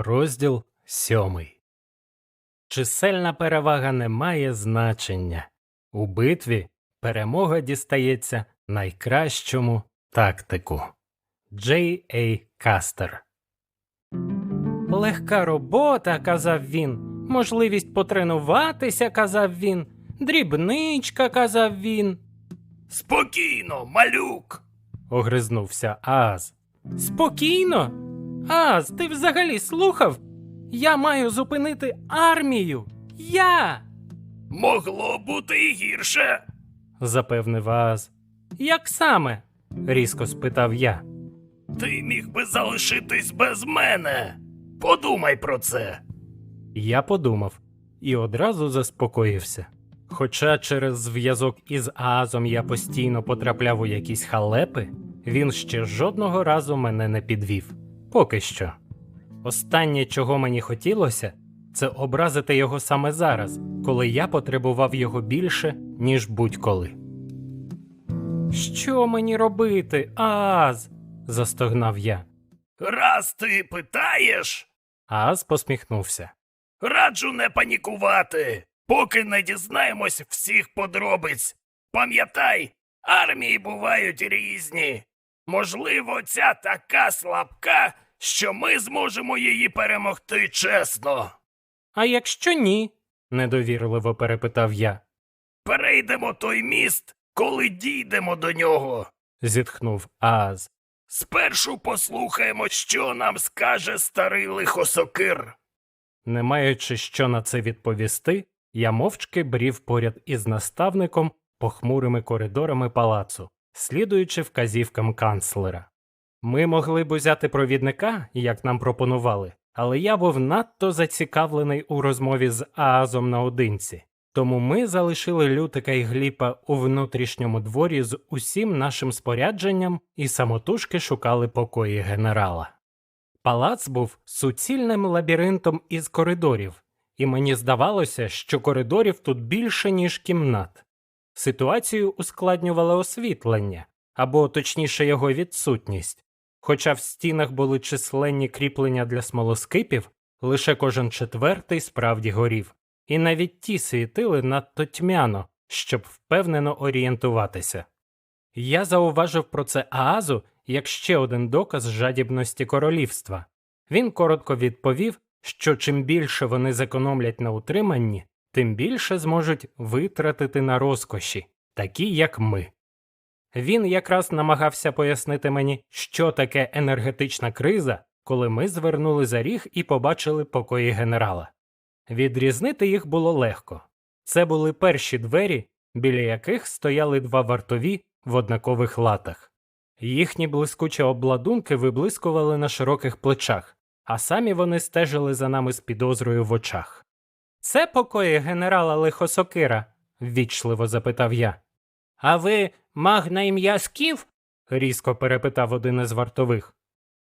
Розділ сьомий. Чисельна перевага не має значення. У битві перемога дістається найкращому тактику. Джей Ей Кастер. Легка робота, казав він. Можливість потренуватися, казав він. Дрібничка, казав він. Спокійно, малюк. огризнувся Ааз. Спокійно? Ааз, ти взагалі слухав? Я маю зупинити армію. Я. Могло бути і гірше. запевнив Ааз. Як саме? різко спитав я. Ти міг би залишитись без мене. Подумай про це. Я подумав і одразу заспокоївся. Хоча через зв'язок із Аазом я постійно потрапляв у якісь халепи, він ще жодного разу мене не підвів. Поки що. Останнє, чого мені хотілося, це образити його саме зараз, коли я потребував його більше, ніж будь-коли. Що мені робити, Ааз? застогнав я. Раз ти питаєш, Ааз посміхнувся. раджу не панікувати, поки не дізнаємось всіх подробиць. Пам'ятай, армії бувають різні. Можливо, ця така слабка, що ми зможемо її перемогти чесно. А якщо ні? недовірливо перепитав я. Перейдемо той міст, коли дійдемо до нього. зітхнув Ааз. Спершу послухаємо, що нам скаже старий лихосокир. Не маючи що на це відповісти, я мовчки брів поряд із наставником похмурими коридорами палацу, слідуючи вказівкам канцлера. Ми могли б узяти провідника, як нам пропонували, але я був надто зацікавлений у розмові з Аазом наодинці. Тому ми залишили Лютика і Гліпа у внутрішньому дворі з усім нашим спорядженням і самотужки шукали покої генерала. Палац був суцільним лабіринтом із коридорів, і мені здавалося, що коридорів тут більше, ніж кімнат. Ситуацію ускладнювало освітлення, або точніше його відсутність. Хоча в стінах були численні кріплення для смолоскипів, лише кожен четвертий справді горів, і навіть ті світили надто тьмяно, щоб впевнено орієнтуватися. Я зауважив про це Аазу як ще один доказ жадібності королівства. Він коротко відповів, що чим більше вони зекономлять на утриманні, тим більше зможуть витратити на розкоші, такі як ми. Він якраз намагався пояснити мені, що таке енергетична криза, коли ми звернули за ріг і побачили покої генерала. Відрізнити їх було легко. Це були перші двері, біля яких стояли два вартові в однакових латах. Їхні блискучі обладунки виблискували на широких плечах, а самі вони стежили за нами з підозрою в очах. Це покої генерала Лихосокира? ввічливо запитав я. А ви маг на ім'я Скіф? різко перепитав один із вартових.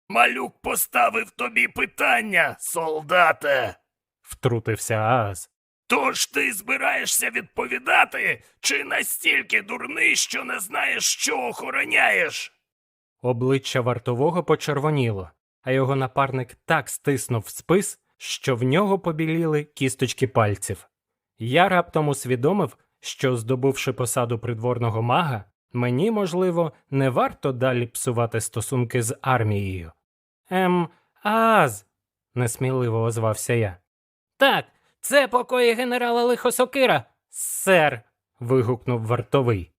Малюк поставив тобі питання, солдате. Втрутився Ааз. Тож ти збираєшся відповідати, чи настільки дурний, що не знаєш, що охороняєш? Обличчя вартового почервоніло, а його напарник так стиснув спис, що в нього побіліли кісточки пальців. Я раптом усвідомив, що, здобувши посаду придворного мага, мені, можливо, не варто далі псувати стосунки з армією. Ем, Ааз, несміливо озвався я. Так, це покої генерала Лихосокира, сер. вигукнув вартовий.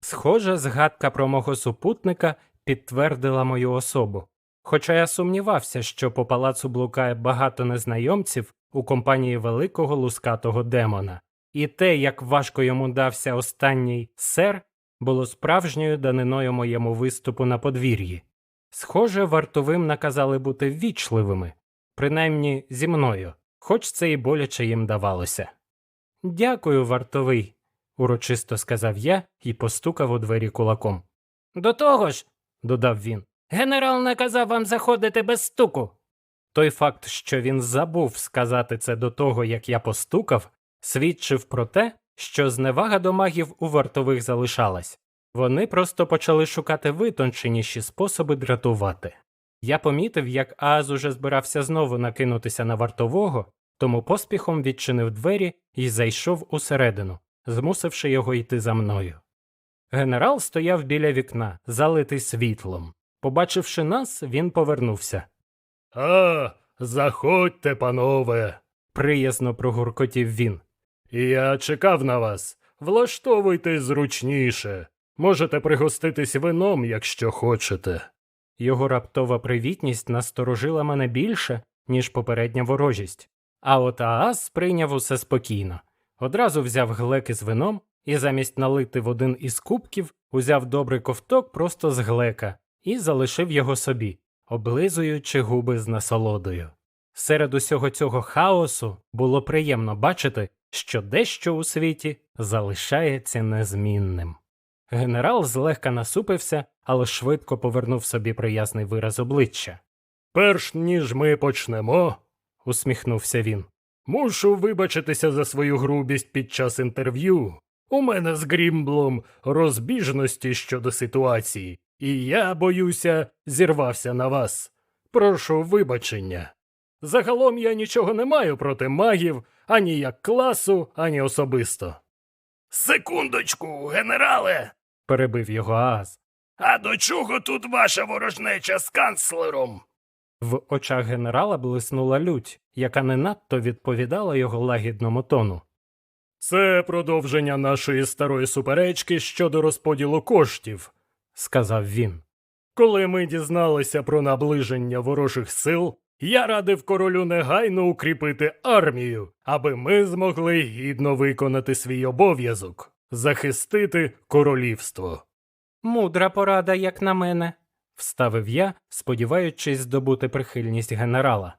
Схоже, згадка про мого супутника підтвердила мою особу. Хоча я сумнівався, що по палацу блукає багато незнайомців у компанії великого лускатого демона, і те, як важко йому дався останній сер, було справжньою даниною моєму виступу на подвір'ї. Схоже, вартовим наказали бути ввічливими, принаймні зі мною, хоч це і боляче їм давалося. Дякую, вартовий, урочисто сказав я і постукав у двері кулаком. До того ж, додав він, генерал наказав вам заходити без стуку. Той факт, що він забув сказати це до того, як я постукав, свідчив про те, що зневага до магів у вартових залишалась. Вони просто почали шукати витонченіші способи дратувати. Я помітив, як Ааз уже збирався знову накинутися на вартового, тому поспіхом відчинив двері і зайшов усередину, змусивши його йти за мною. Генерал стояв біля вікна, залитий світлом. Побачивши нас, він повернувся. А, заходьте, панове. Приязно прогуркотів він. Я чекав на вас. Влаштовуйтесь зручніше. Можете пригоститись вином, якщо хочете. Його раптова привітність насторожила мене більше, ніж попередня ворожість. А от Ааз сприйняв усе спокійно. Одразу взяв глеки з вином і замість налити в один із кубків узяв добрий ковток просто з глека і залишив його собі, облизуючи губи з насолодою. Серед усього цього хаосу було приємно бачити, що дещо у світі залишається незмінним. Генерал злегка насупився, але швидко повернув собі приязний вираз обличчя. Перш ніж ми почнемо, Усміхнувся він. мушу вибачитися за свою грубість під час інтерв'ю. У мене з Грімблом розбіжності щодо ситуації, і я, боюся, зірвався на вас. Прошу вибачення. Загалом я нічого не маю проти магів ані як класу, ані особисто. Секундочку, генерале. перебив його Ааз. А до чого тут ваша ворожнеча з канцлером? В очах генерала блиснула лють, яка не надто відповідала його лагідному тону. Це продовження нашої старої суперечки щодо розподілу коштів. Сказав він. Коли ми дізналися про наближення ворожих сил, я радив королю негайно укріпити армію, аби ми змогли гідно виконати свій обов'язок захистити королівство. Мудра порада, як на мене, вставив я, сподіваючись здобути прихильність генерала.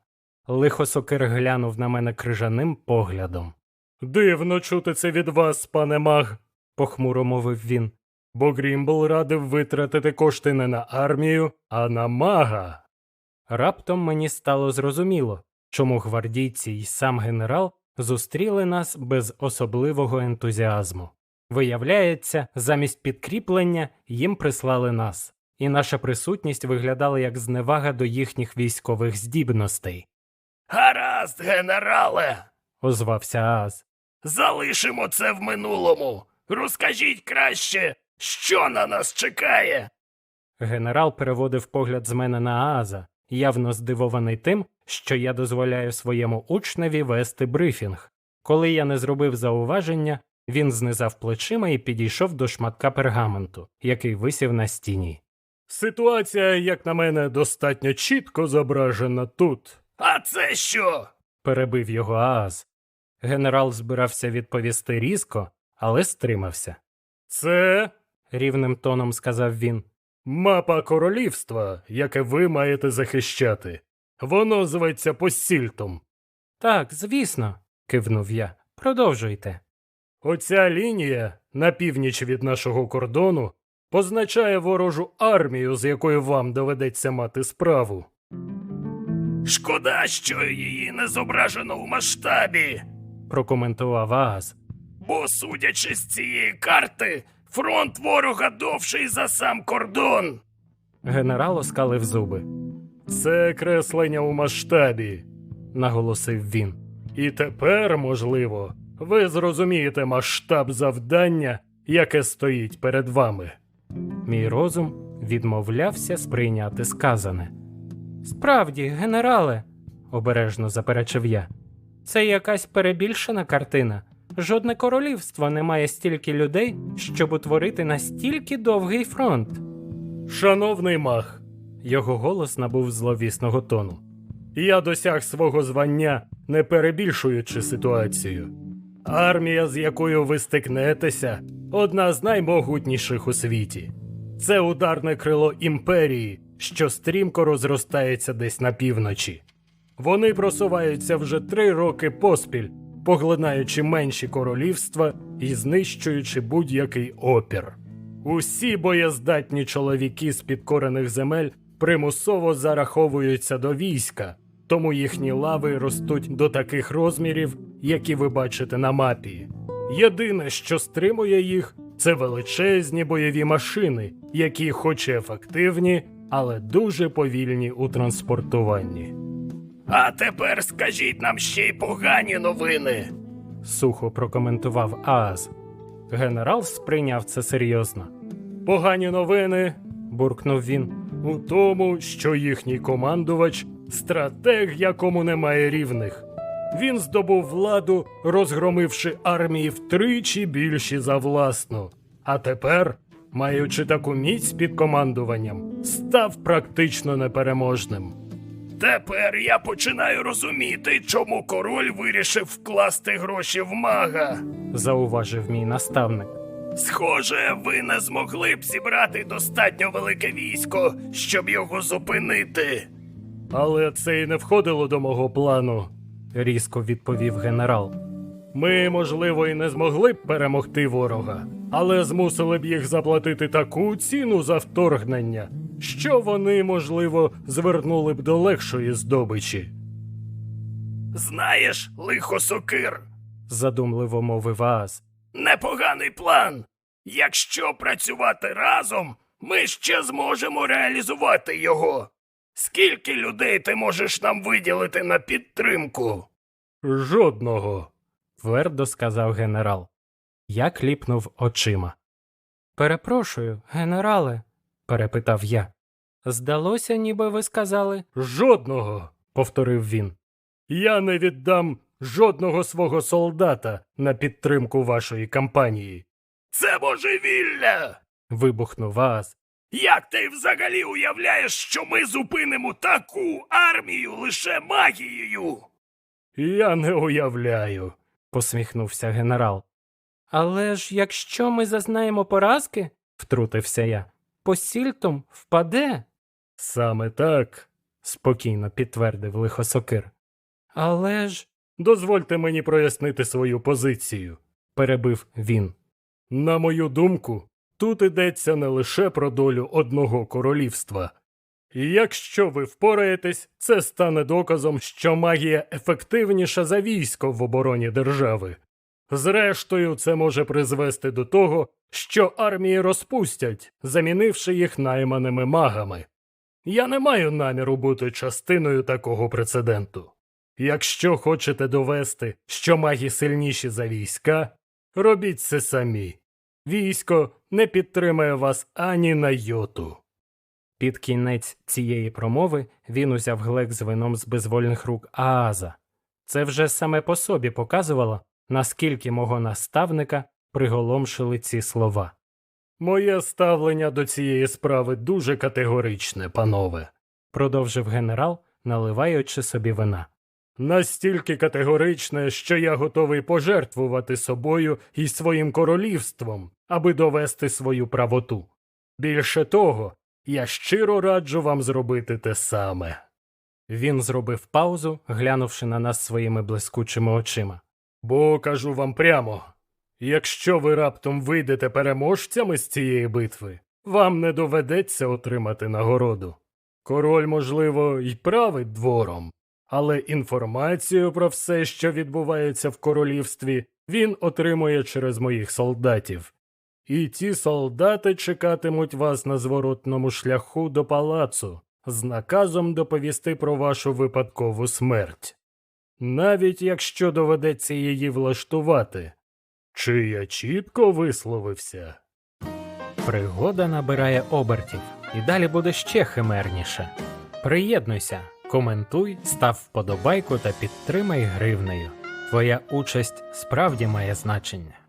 Лихо сокир глянув на мене крижаним поглядом. Дивно чути це від вас, пане маг, Похмуро мовив він. Бо Грімбл радив витратити кошти не на армію, а на мага. Раптом мені стало зрозуміло, чому гвардійці й сам генерал зустріли нас без особливого ентузіазму. Виявляється, замість підкріплення їм прислали нас, і наша присутність виглядала як зневага до їхніх військових здібностей, Гаразд, генерале. озвався Ааз. Залишимо це в минулому. Розкажіть краще, що на нас чекає. Генерал переводив погляд з мене на Ааза, явно здивований тим, що я дозволяю своєму учневі вести брифінг. Коли я не зробив зауваження, він знизав плечима і підійшов до шматка пергаменту, який висів на стіні. Ситуація, як на мене, достатньо чітко зображена тут. А це що? Перебив його Ааз. Генерал збирався відповісти різко, але стримався. Це Рівним тоном сказав він. мапа королівства, яке ви маєте захищати. Воно зветься Посільтом. Так, звісно, кивнув я. Продовжуйте. Оця лінія на північ від нашого кордону позначає ворожу армію, з якою вам доведеться мати справу. Шкода, що її не зображено у масштабі. прокоментував Ааз. Бо, судячи з цієї карти, фронт ворога довший за сам кордон. Генерал оскалив зуби. Це креслення у масштабі. наголосив він. І тепер, можливо, ви зрозумієте масштаб завдання, яке стоїть перед вами. Мій розум відмовлявся сприйняти сказане. Справді, генерале, обережно заперечив я. Це якась перебільшена картина. Жодне королівство не має стільки людей, щоб утворити настільки довгий фронт. Шановний мах, Його голос набув зловісного тону. я досяг свого звання, не перебільшуючи ситуацію. Армія, з якою ви стикнетеся, одна з наймогутніших у світі. Це ударне крило імперії, що стрімко розростається десь на півночі. Вони просуваються вже три роки поспіль, поглинаючи менші королівства і знищуючи будь-який опір. Усі боєздатні чоловіки з підкорених земель примусово зараховуються до війська, тому їхні лави ростуть до таких розмірів, які ви бачите на мапі. Єдине, що стримує їх, це величезні бойові машини, які, хоч і ефективні, але дуже повільні у транспортуванні. А тепер скажіть нам ще й погані новини. Сухо прокоментував Ааз. Генерал сприйняв це серйозно. Погані новини Буркнув він. у тому, що їхній командувач стратег, якому немає рівних. Він здобув владу, розгромивши армії втричі більші за власну. А тепер, маючи таку міць під командуванням, став практично непереможним. Тепер я починаю розуміти, чому король вирішив вкласти гроші в мага. Зауважив мій наставник. Схоже, ви не змогли б зібрати достатньо велике військо, щоб його зупинити. Але це й не входило до мого плану. Різко відповів генерал. Ми, можливо, і не змогли б перемогти ворога, але змусили б їх заплатити таку ціну за вторгнення, що вони, можливо, звернули б до легшої здобичі. Знаєш, лихо сокир, Задумливо мовив Ааз. Непоганий план. Якщо працювати разом, ми ще зможемо реалізувати його. Скільки людей ти можеш нам виділити на підтримку? Жодного. Твердо сказав генерал. Я кліпнув очима. Перепрошую, генерале, перепитав я. Здалося, ніби ви сказали. Жодного. повторив він. Я не віддам жодного свого солдата на підтримку вашої кампанії. Це божевілля. Вибухнув Ааз. Як ти взагалі уявляєш, що ми зупинимо таку армію лише магією? Я не уявляю. посміхнувся генерал. Але ж якщо ми зазнаємо поразки, втрутився я, посільтом впаде, Саме так. спокійно підтвердив лихосокир. Але ж, Дозвольте мені прояснити свою позицію. перебив він. На мою думку, тут йдеться не лише про долю одного королівства. І якщо ви впораєтесь, це стане доказом, що магія ефективніша за військо в обороні держави. Зрештою, це може призвести до того, що армії розпустять, замінивши їх найманими магами. Я не маю наміру бути частиною такого прецеденту. Якщо хочете довести, що маги сильніші за війська, робіть це самі. Військо не підтримає вас ані на йоту. Під кінець цієї промови він узяв глек з вином з безвольних рук Ааза. Це вже саме по собі показувало, наскільки мого наставника приголомшили ці слова. Моє ставлення до цієї справи дуже категоричне, панове. Продовжив генерал, наливаючи собі вина. Настільки категоричне, що я готовий пожертвувати собою і своїм королівством, аби довести свою правоту. Більше того, я щиро раджу вам зробити те саме. Він зробив паузу, глянувши на нас своїми блискучими очима. Бо кажу вам прямо: якщо ви раптом вийдете переможцями з цієї битви, вам не доведеться отримати нагороду. Король, можливо, й править двором, але інформацію про все, що відбувається в королівстві, він отримує через моїх солдатів. І ті солдати чекатимуть вас на зворотному шляху до палацу з наказом доповісти про вашу випадкову смерть. Навіть якщо доведеться її влаштувати. Чи я чітко висловився? Пригода набирає обертів, і далі буде ще химерніше. Приєднуйся, коментуй, став вподобайку та підтримай гривнею. Твоя участь справді має значення.